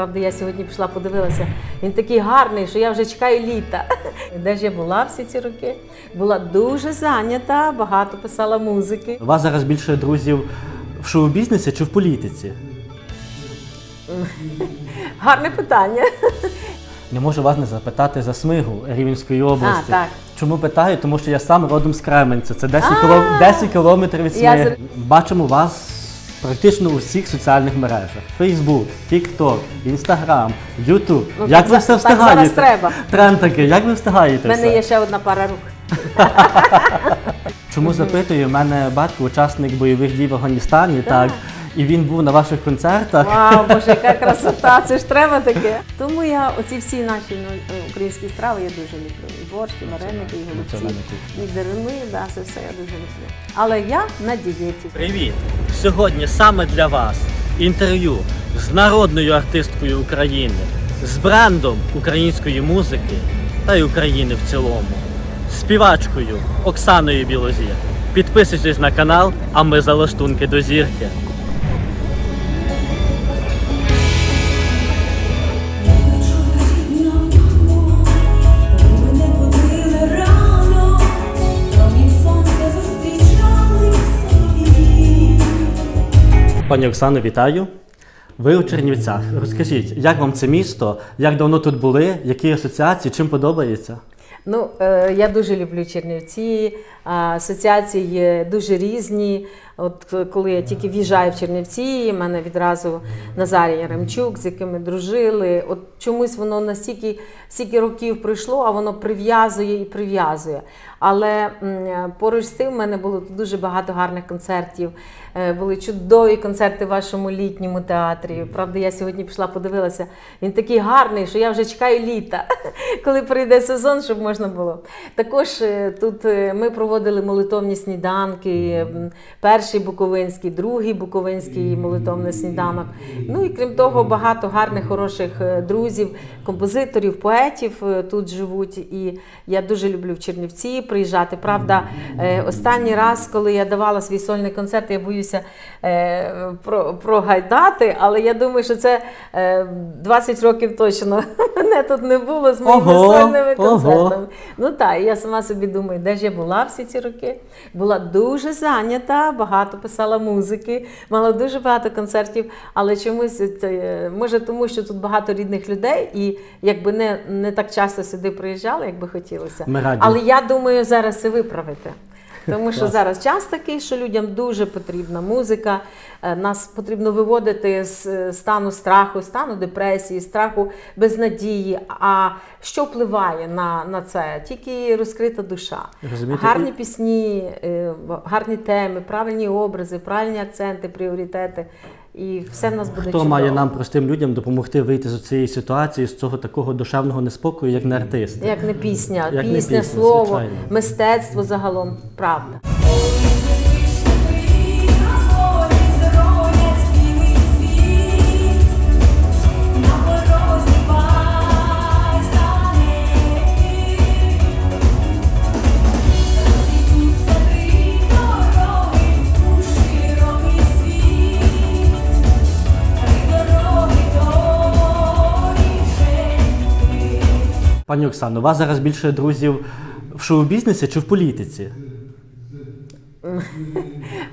Правда, я сьогодні пішла, подивилася. Він такий гарний, що я вже чекаю літа. Де ж я була всі ці роки? Була дуже зайнята, багато писала музики. У вас зараз більше друзів в шоу-бізнесі чи в політиці? Гарне питання. Не можу вас не запитати за Смигу Рівненської області. А, так. Чому питаю? Тому що я сам родом з Кременця. Це 10, кіло... 10 кілометрів від Я Смиги. Бачимо вас практично у всіх соціальних мережах: Facebook, TikTok, Instagram, YouTube. Ну, як так ви все так встигаєте? зараз треба. Тренд такий, як ви встигаєте? У мене все? є ще одна пара рук. Чому запитую? У мене батько учасник бойових дій в Афганістані, так. І він був на ваших концертах. Вау, боже, яка красота! Це ж треба таке. Тому я оці всі наші ну, українські страви я дуже люблю. І борщ, і вареники, і голубці, і дерени, да, це все я дуже люблю. Але я на дієті. Привіт! Сьогодні саме для вас інтерв'ю з народною артисткою України, з брендом української музики та й України в цілому, співачкою Оксаною Білозір. Підписуйтесь на канал, а ми за лаштунки до зірки. Пані Оксано, вітаю. Ви у Чернівцях. Розкажіть, як вам це місто, як давно тут були, які асоціації, чим подобається? Ну, е, я дуже люблю Чернівці. Асоціації дуже різні. От коли я тільки в'їжджаю в Чернівці, в мене відразу Назарій Яремчук, з яким ми дружили. От чомусь воно настільки стільки років пройшло, а воно прив'язує і прив'язує. Але поруч з тим в мене було дуже багато гарних концертів. Е, Були чудові концерти в вашому літньому театрі. Правда, я сьогодні пішла, подивилася. Він такий гарний, що я вже чекаю літа, коли прийде сезон, щоб можна було. Також е, тут е, ми проводили молитовні сніданки. Перший буковинський, другий буковинський молитовний сніданок. Ну і крім того, багато гарних, хороших е, друзів, композиторів, поетів е, тут живуть. І я дуже люблю в Чернівці приїжджати. Правда, е, останній раз, коли я давала свій сольний концерт, я боюся прогайдати, але я думаю, що це е, 20 років точно мене тут не було з моїми Ого, сольними ого. концертами. Ну так, я сама собі думаю, де ж я була всі ці роки. Була дуже зайнята, багато писала музики, мала дуже багато концертів, але чомусь, от, е, може, тому що тут багато рідних людей, і якби не, не так часто сюди приїжджала, як би хотілося. Ми раді. Але я думаю, зараз це виправити. Тому що зараз час такий, що людям дуже потрібна музика. Е, Нас потрібно виводити з е, стану страху, стану депресії, страху безнадії. А що впливає на, на це? Тільки розкрита душа. Розумієте, Гарні пісні, е, гарні теми, правильні образи, правильні акценти, пріоритети. І все в нас буде Хто чудово. має нам простим людям допомогти вийти з цієї ситуації, з цього такого душевного неспокою, як не артист? Як не пісня, Як не пісня, пісня, слово, звичайно. мистецтво загалом, правда. Пані Оксано, у вас зараз більше друзів в шоу-бізнесі чи в політиці?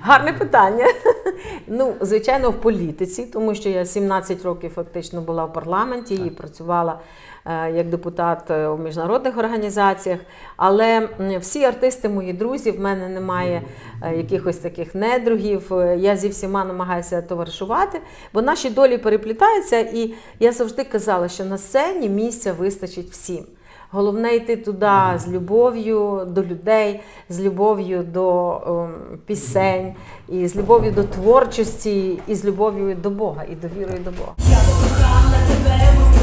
Гарне питання. Ну, звичайно, в політиці, тому що я 17 років фактично була в парламенті і працювала е, як депутат е, у міжнародних організаціях. Але всі артисти мої друзі, в мене немає е, якихось таких недругів. Я зі всіма намагаюся товаришувати, бо наші долі переплітаються, і я завжди казала, що на сцені місця вистачить всім. Головне йти туди з любов'ю до людей, з любов'ю до ем, пісень, і з любов'ю до творчості, і з любов'ю до Бога, і довірою до Бога. Я тебе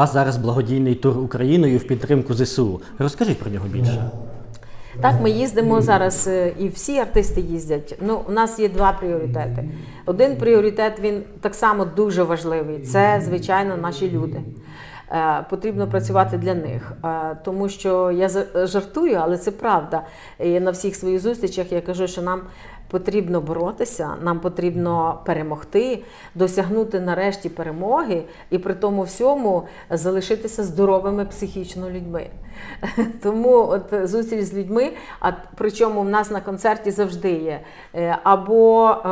вас зараз благодійний тур Україною в підтримку ЗСУ. Розкажіть про нього більше. Так, ми їздимо зараз, е, і всі артисти їздять. Ну, у нас є два пріоритети. Один пріоритет він так само дуже важливий. Це, звичайно, наші люди. Е, Потрібно працювати для них, Е, тому що я жартую, але це правда. І на всіх своїх зустрічах я кажу, що нам потрібно боротися, нам потрібно перемогти, досягнути нарешті перемоги і при тому всьому залишитися здоровими психічно людьми. Тому от зустріч з людьми, а причому в нас на концерті завжди є е, або е,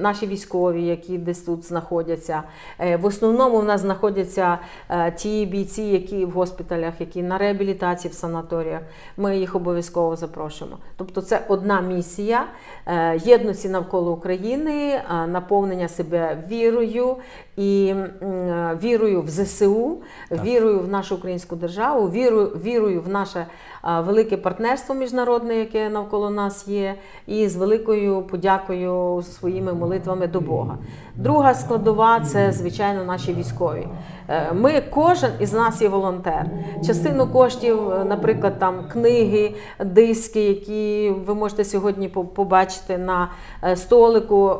наші військові, які десь тут знаходяться. Е, В основному в нас знаходяться е, ті бійці, які в госпіталях, які на реабілітації в санаторіях. Ми їх обов'язково запрошуємо. Тобто, це одна місія єдності навколо України, наповнення себе вірою і вірою в ЗСУ, вірою в нашу українську державу, вірою, вірою в наше велике партнерство міжнародне, яке навколо нас є, і з великою подякою своїми молитвами до Бога. Друга складова це звичайно наші військові. Е, Ми кожен із нас є волонтер. Частину коштів, е, наприклад, там книги, диски, які ви можете сьогодні побачити на е, столику,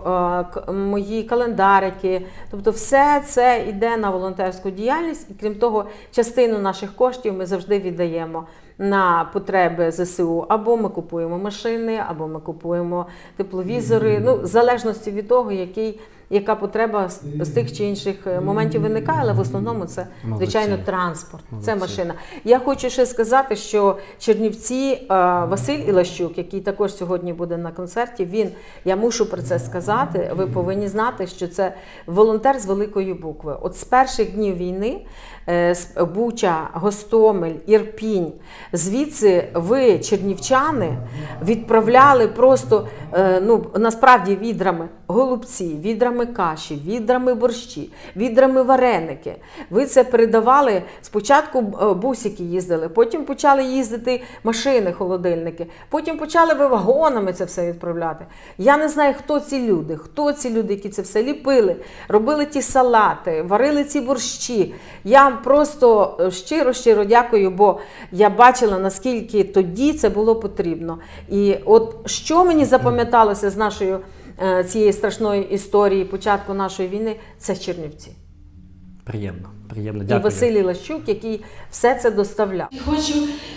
мої календарики. Тобто, все це йде на волонтерську діяльність, і крім того, частину наших коштів ми завжди віддаємо. На потреби ЗСУ або ми купуємо машини, або ми купуємо тепловізори. Ну, в залежності від того, який, яка потреба з, тих чи інших е, моментів виникає, але в основному це звичайно транспорт. Це машина. Я хочу ще сказати, що Чернівці е, Василь Ілащук, який також сьогодні буде на концерті, він я мушу про це сказати. Ви повинні знати, що це волонтер з великої букви. От з перших днів війни Буча, Гостомель, Ірпінь, звідси ви, чернівчани, відправляли просто е, ну насправді відрами голубці, відрами каші, відрами борщі, відрами вареники. Ви це передавали спочатку е, бусики їздили, потім почали їздити машини, холодильники, потім почали ви вагонами це все відправляти. Я не знаю, хто ці люди, хто ці люди, які це все ліпили, робили ті салати, варили ці борщі. Я просто щиро щиро дякую, бо я бачила наскільки тоді це було потрібно. І от що мені запам'яталося з нашої е, цієї страшної історії початку нашої війни, це Чернівці. Приємно, приємно. І Василій Лащук, який все це доставляв. І хочу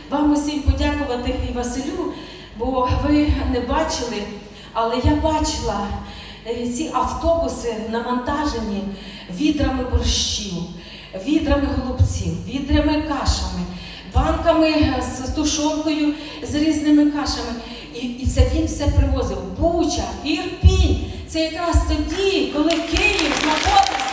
вам усім подякувати і Василю, бо ви не бачили, але я бачила е, ці автобуси навантажені відрами борщів, відрами голубців, відрами кашами, банками з тушонкою, з різними кашами. І, і це він все привозив. Буча, Ірпінь. Це якраз тоді, коли Київ знаходився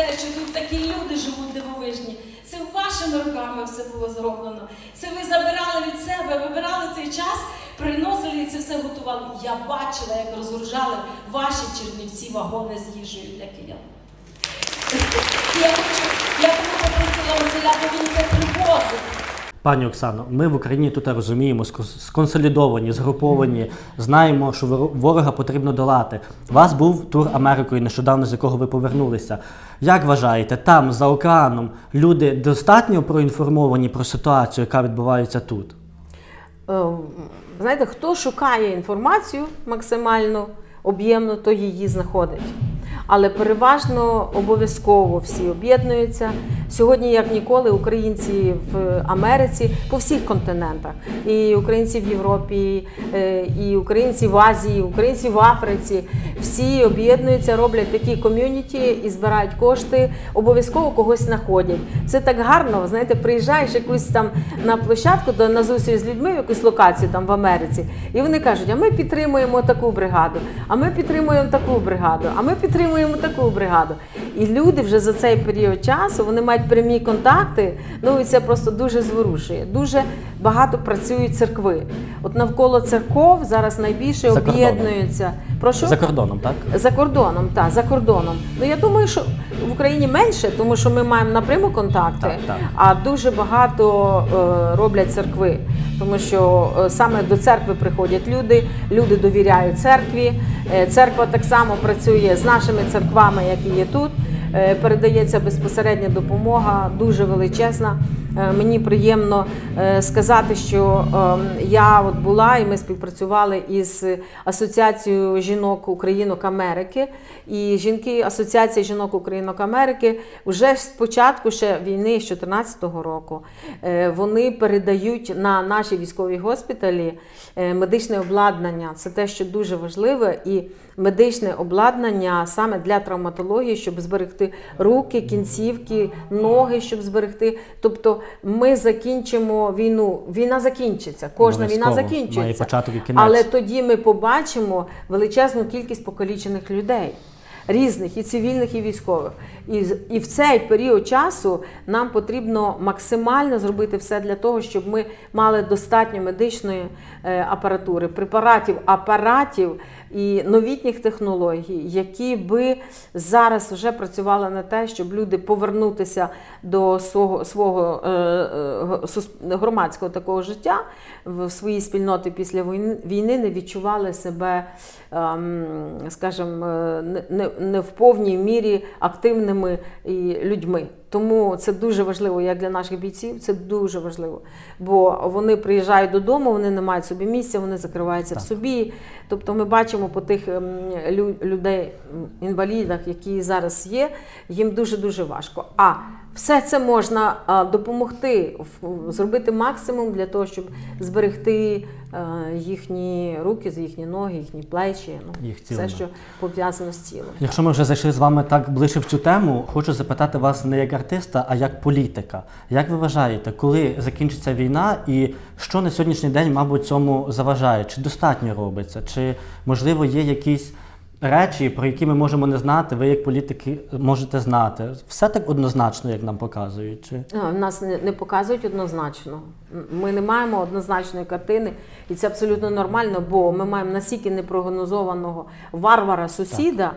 те, що тут такі люди живуть дивовижні. Це вашими руками все було зроблено. Це ви забирали від себе, вибирали цей час, приносили і це все готували. Я бачила, як розгружали ваші чернівці вагони з їжею для киян. Я хочу, я попросила Василя, бо він це привозив. Пані Оксано, ми в Україні тут розуміємо, скон- сконсолідовані, згруповані, знаємо, що ворога потрібно долати. У вас був тур Америкою, нещодавно з якого ви повернулися. Як вважаєте, там, за океаном, люди достатньо проінформовані про ситуацію, яка відбувається тут? Е, Знаєте, хто шукає інформацію максимально об'ємно, то її знаходить. Але переважно обов'язково всі об'єднуються. Сьогодні, як ніколи, українці в Америці по всіх континентах, і українці в Європі, е, і українці в Азії, і українці в Африці. Всі об'єднуються, роблять такі ком'юніті і збирають кошти, обов'язково когось знаходять. Це так гарно. Знаєте, приїжджаєш якусь там на площадку до на зустріч з людьми, в якусь локацію там в Америці, і вони кажуть: а ми підтримуємо таку бригаду, а ми підтримуємо таку бригаду, а ми підтримуємо таку бригаду. І люди вже за цей період часу вони мають прямі контакти. Ну і це просто дуже зворушує. Дуже багато працюють церкви. От навколо церков зараз найбільше За об'єднуються Прошу? За кордоном, так? За кордоном, так, за кордоном. Ну я думаю, що в Україні менше, тому що ми маємо напряму контакти, Так, так. а дуже багато е, роблять церкви. Тому що е, саме до церкви приходять люди, люди довіряють церкві. Е, церква так само працює з нашими церквами, які є тут. Е, передається безпосередня допомога, дуже величезна. Е, Мені приємно е, сказати, що е, я от була і ми співпрацювали із Асоціацією жінок Українок Америки. І жінки Асоціації жінок Українок Америки вже з початку ще війни з 2014 року е, вони передають на наші військові госпіталі медичне обладнання. Це те, що дуже важливе, і медичне обладнання саме для травматології, щоб зберегти руки, кінцівки, ноги, щоб зберегти. Тобто ми закінчимо війну. Війна закінчиться. Кожна війна закінчиться. закінчується. Має початок і кінець. Але тоді ми побачимо величезну кількість покалічених людей. Різних і цивільних, і військових. І, і в цей період часу нам потрібно максимально зробити все для того, щоб ми мали достатньо медичної е, апаратури, препаратів, апаратів і новітніх технологій, які би зараз вже працювали на те, щоб люди повернутися до свого, свого е, е, громадського такого життя в своїй спільноті після війни, не відчували себе, ем, скажімо, не в повній мірі активними і людьми. Тому це дуже важливо як для наших бійців, це дуже важливо. Бо вони приїжджають додому, вони не мають собі місця, вони закриваються в собі. Тобто ми бачимо по тих ем, лю- людей, інвалідах, які зараз є, їм дуже-дуже важко. А все це можна допомогти, зробити максимум для того, щоб зберегти е, їхні руки, їхні ноги, їхні плечі, ну, Їх все, що пов'язано з тілом. Якщо ми вже зайшли з вами так ближче в цю тему, хочу запитати вас не як артиста, а як політика. Як ви вважаєте, коли закінчиться війна і що на сьогоднішній день, мабуть, цьому заважає? Чи достатньо робиться? Чи можливо є якісь речі, про які ми можемо не знати, ви як політики можете знати? Все так однозначно, як нам показують? Чи? Нас не, показують однозначно. Ми не маємо однозначної картини, і це абсолютно нормально, бо ми маємо настільки непрогнозованого варвара сусіда, е,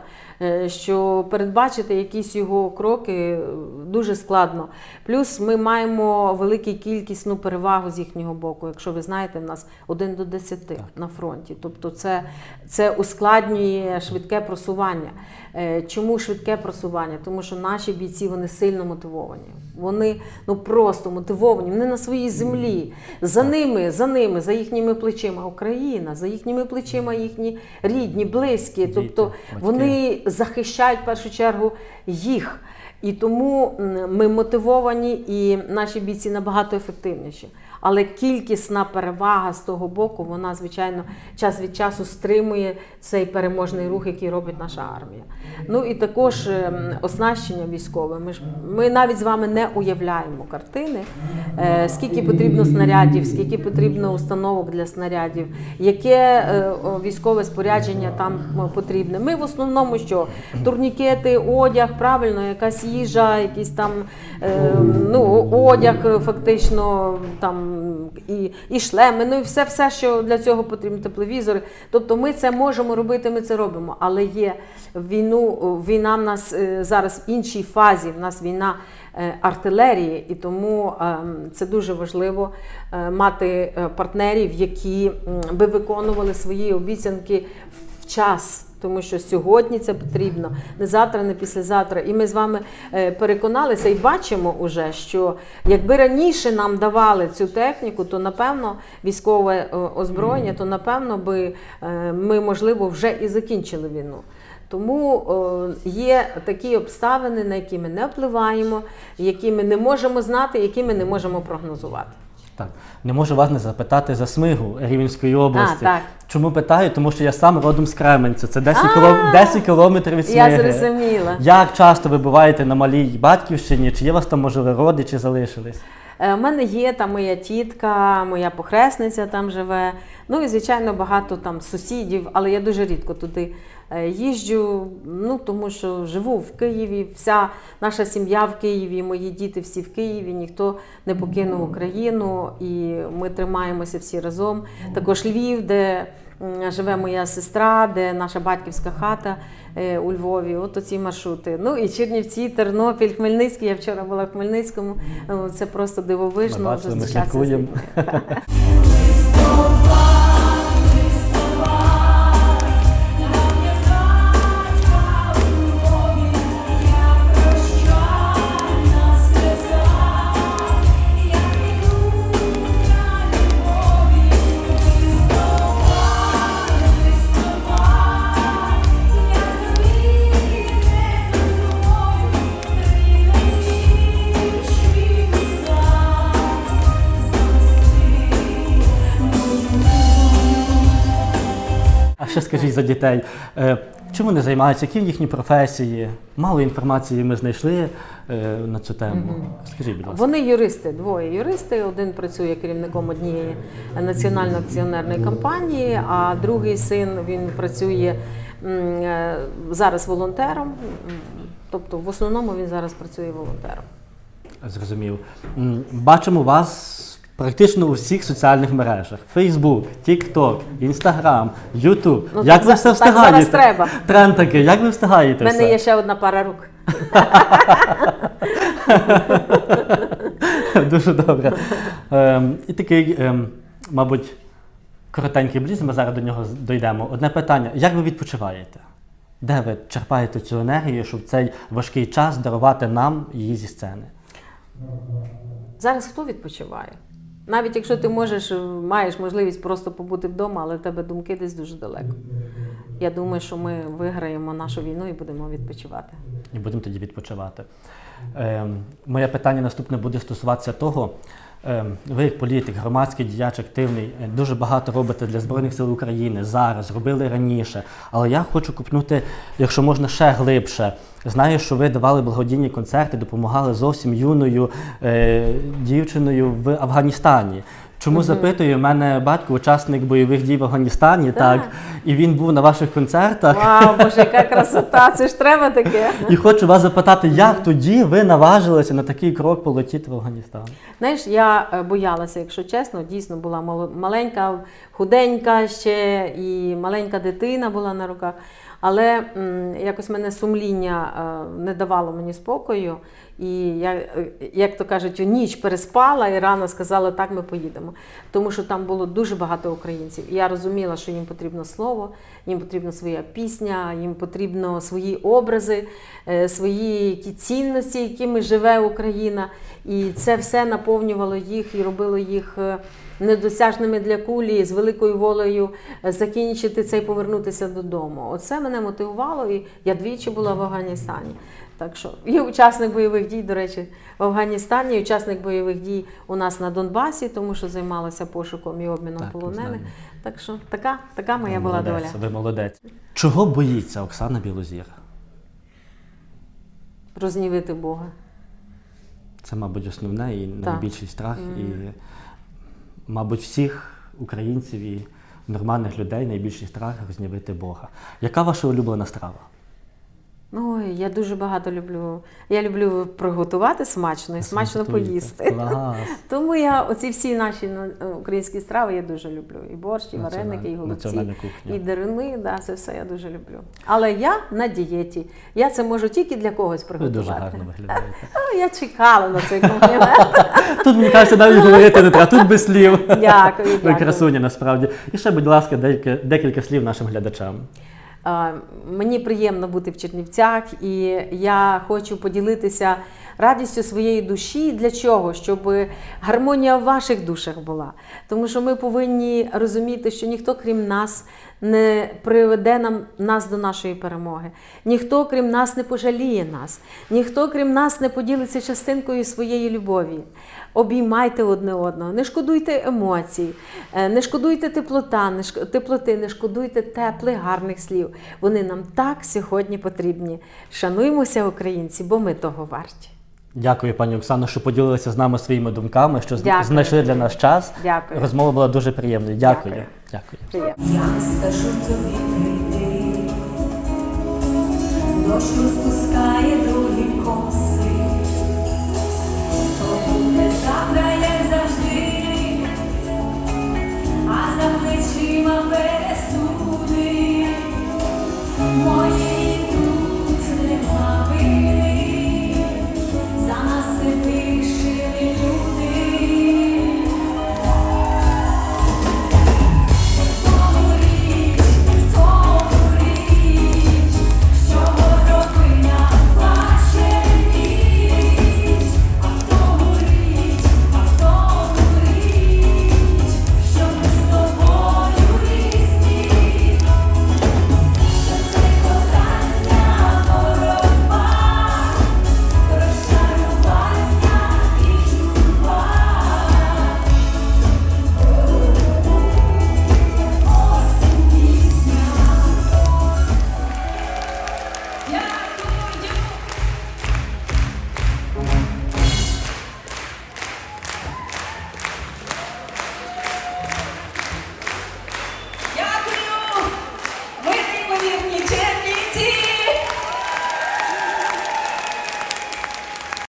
що передбачити якісь його кроки е, дуже складно. Плюс ми маємо велику кількісну перевагу з їхнього боку. Якщо ви знаєте, в нас 1 до 10 на фронті. Тобто це, це ускладнює швидке просування. Е, Чому швидке просування? Тому що наші бійці вони сильно мотивовані. Вони ну просто мотивовані. Вони на своїй землі. За ними, за ними, за їхніми плечима Україна, за їхніми плечима їхні рідні, близькі. Тобто батьки. вони захищають в першу чергу їх. І тому ми мотивовані, і наші бійці набагато ефективніші. Але кількісна перевага з того боку, вона, звичайно, час від часу стримує цей переможний рух, який робить наша армія. Ну і також ем, оснащення військове. Ми ж ми навіть з вами не уявляємо картини, е, скільки потрібно снарядів, скільки потрібно установок для снарядів, яке е, військове спорядження там е, потрібне. Ми в основному що турнікети, одяг, правильно, якась їжа, якісь там ну, одяг, фактично там і, і шлеми, ну і все, все, що для цього потрібно, тепловізори. Тобто ми це можемо робити, ми це робимо. Але є війну, війна в нас е, зараз в іншій фазі. В нас війна е, артилерії, і тому е, це дуже важливо е, мати партнерів, які би виконували свої обіцянки в час. Тому що сьогодні це потрібно, не завтра, не післязавтра. І ми з вами е, переконалися і бачимо уже, що якби раніше нам давали цю техніку, то напевно військове е, озброєння, то напевно би е, ми, можливо, вже і закінчили війну. Тому є такі обставини, на які ми не впливаємо, які ми не можемо знати, які ми не можемо прогнозувати. Так, не можу вас не запитати за Смигу Рівненської області. А, так. Чому питаю? Тому що я сам родом з Кременця. Це 10, кіло... 10 кілометрів від Смиги. Я зрозуміла. Як часто ви буваєте на малій батьківщині? Чи є у вас там, можливо, родичі залишились? Е, У мене є там моя тітка, моя похресниця там живе. Ну і звичайно багато там сусідів, але я дуже рідко туди Е, Їжджу, ну тому що живу в Києві, вся наша сім'я в Києві, мої діти всі в Києві, ніхто не покинув Україну, і ми тримаємося всі разом. Також Львів, де живе моя сестра, де наша батьківська хата е, у Львові. От оці маршрути. Ну і Чернівці, Тернопіль, Хмельницький. Я вчора була в Хмельницькому. Це просто дивовижно. Ми бачили, ми слідкуємо. за дітей, е, чим вони займаються, які їхні професії? Мало інформації ми знайшли е, на цю тему. Скажіть, будь ласка. Вони юристи, двоє юристи. Один працює керівником однієї національної акціонерної компанії, а другий син він працює е, зараз волонтером. Тобто, в основному він зараз працює волонтером. Зрозумів. Бачимо вас практично у всіх соціальних мережах: Facebook, TikTok, Instagram, YouTube. Ну, як так ви все так встигаєте? зараз треба. Тренд такий, як ви встигаєте У мене все? є ще одна пара рук. Дуже добре. Ем, і такий, ем, мабуть, коротенький бліз, ми зараз до нього дійдемо. Одне питання: як ви відпочиваєте? Де ви черпаєте цю енергію, щоб в цей важкий час дарувати нам її зі сцени? Зараз хто відпочиває? Навіть якщо ти можеш, е, маєш можливість просто побути вдома, але в тебе думки десь дуже далеко. Я думаю, що ми виграємо нашу війну і будемо відпочивати. І будемо тоді відпочивати. Е, моє питання наступне буде стосуватися того. Ем, ви як політик, громадський діяч активний, е, дуже багато робите для Збройних сил України зараз, робили раніше. Але я хочу купнути, якщо можна, ще глибше. Знаю, що ви давали благодійні концерти, допомагали зовсім юною е, дівчиною в Афганістані. Чому запитую? У мене батько учасник бойових дій в Афганістані, так, Так. і він був на ваших концертах. Вау, боже, яка красота! Це ж треба таке. І хочу вас запитати, як тоді ви наважилися на такий крок полетіти в Афганістан? Знаєш, я е, боялася, якщо чесно, дійсно була маленька, худенька ще і маленька дитина була на руках. Але якось мене сумління е, не давало мені спокою. І я, як то кажуть, у ніч переспала і рано сказала, так ми поїдемо. Тому що там було дуже багато українців. І я розуміла, що їм потрібно слово, їм потрібна своя пісня, їм потрібно свої образи, е, свої які цінності, якими живе Україна. І це все наповнювало їх і робило їх е, недосяжними для кулі з великою волею е, закінчити це і повернутися додому. Оце мене мотивувало, і я двічі була в Афганістані. Так що і учасник бойових дій, до речі, в Афганістані, і учасник бойових дій у нас на Донбасі, тому що займалася пошуком і обміном Так, полонених. Так що така, така моя Ви була молодець, доля. Ви молодець. Чого боїться Оксана Білозір? Рознівити Бога. Це, мабуть, основне і найбільший страх. І, мабуть, всіх українців і нормальних людей найбільший страх рознявити Бога. Яка ваша улюблена страва? Ой, я дуже багато люблю. Я люблю приготувати смачно і смачно поїсти. Клас. Тому я оці всі наші ну, українські страви я дуже люблю. І борщ, і вареники, і голубці, і дерени, да, це все я дуже люблю. Але я на дієті. Я це можу тільки для когось Ви приготувати. дуже гарно виглядаєте. Я чекала на цей комплімент. Тут, мені кажеться, навіть говорити не треба, тут без слів. Дякую, Ви дякую. красуня насправді. І ще, будь ласка, декілька слів нашим глядачам. Мені приємно бути в Чернівцях, і я хочу поділитися радістю своєї душі. Для чого? Щоб гармонія в ваших душах була. Тому що ми повинні розуміти, що ніхто крім нас не приведе нам нас до нашої перемоги. Ніхто крім нас не пожаліє нас, ніхто крім нас не поділиться частинкою своєї любові. Обіймайте одне одного, не шкодуйте емоцій, е, не шкодуйте теплота, не шк- теплоти, не шкодуйте теплих, гарних слів. Вони нам так сьогодні потрібні. Шануймося, українці, бо ми того варті. Дякую, пані Оксано, що поділилися з нами своїми думками, що Дякую. знайшли для нас час. Дякую. Розмова була дуже приємною. Дякую. Дякую. Дякую. Я не скажу тобі прийти, дощ розпускає коси, то буде завтра, як завжди, а за плечима.